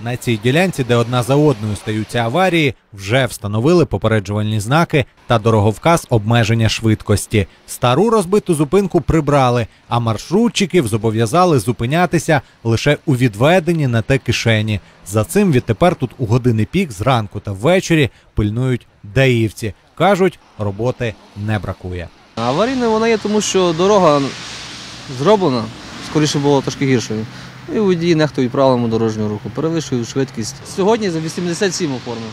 На цій ділянці, де одна за одною стаються аварії, вже встановили попереджувальні знаки та дороговказ обмеження швидкості. Стару розбиту зупинку прибрали, а маршрутчиків зобов'язали зупинятися лише у відведенні на те кишені. За цим відтепер тут у години пік зранку та ввечері пильнують даївці. Кажуть, роботи не бракує. Аварійна вона є, тому що дорога зроблена, скоріше було трошки гіршою. І водії нехтують правилами дорожнього руху, перевищують швидкість. Сьогодні за 87 оформив.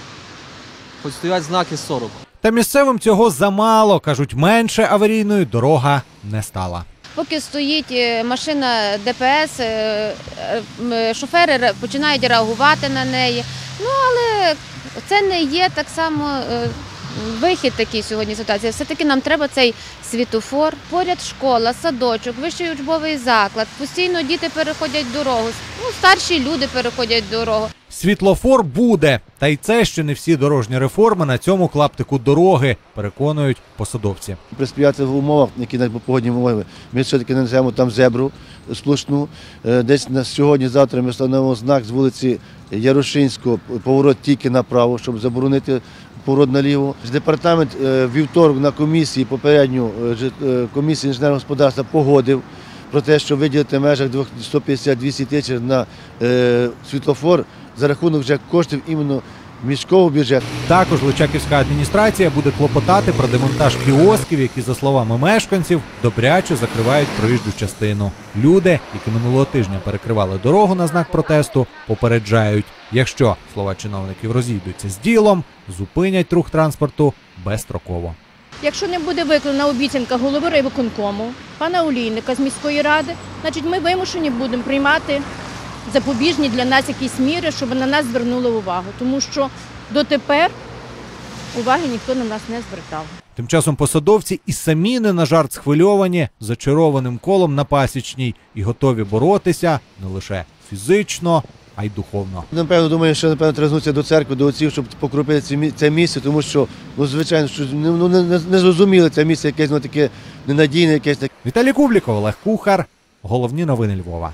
Хоч стоять знаки 40. Та місцевим цього замало. кажуть, менше аварійною дорога не стала. Поки стоїть е, машина ДПС, е, е, шофери починають реагувати на неї. Ну але це не є так само вихід такий сьогодні ситуації. Все-таки нам треба цей світофор. Поряд школа, садочок, вищий учбовий заклад. Постійно діти переходять дорогу. Ну, старші люди переходять дорогу. Світлофор буде, та й це ще не всі дорожні реформи на цьому клаптику дороги, переконують посадовці. при сприятливих умовах, які на погодні умови, ми все-таки нанесемо там зебру сплошну. Е, Десь на сьогодні-завтра ми встановимо знак з вулиці Ярошинського, поворот тільки направо, щоб заборонити поворот наліво. Департамент е, вівторок на комісії попередню е, комісії інженерного господарства погодив про те, що виділити в межах 150-200 тисяч на е, світлофор за рахунок вже коштів іменно міського бюджету. Також Личаківська адміністрація буде клопотати про демонтаж кіосків, які, за словами мешканців, добряче закривають проїжджу частину. Люди, які минулого тижня перекривали дорогу на знак протесту, попереджають, якщо слова чиновників розійдуться з ділом, зупинять рух транспорту безстроково. Якщо не буде виконана обіцянка голови райвиконкому, пана Олійника з міської ради, значить ми вимушені будемо приймати запобіжні для нас якісь міри, щоб на нас звернули увагу. Тому що дотепер уваги ніхто на нас не звертав. Тим часом посадовці і самі не на жарт схвильовані зачарованим колом на пасічній і готові боротися не лише фізично, а й духовно. Напевно, думаю, що напевно треба до церкви, до отців, щоб покропити це місце, тому що, ну, звичайно, що ну, ну, не, не, не зрозуміло це місце, якесь ну, таке ненадійне, якесь таке. Віталій Кубліков, Олег Кухар. Головні новини Львова.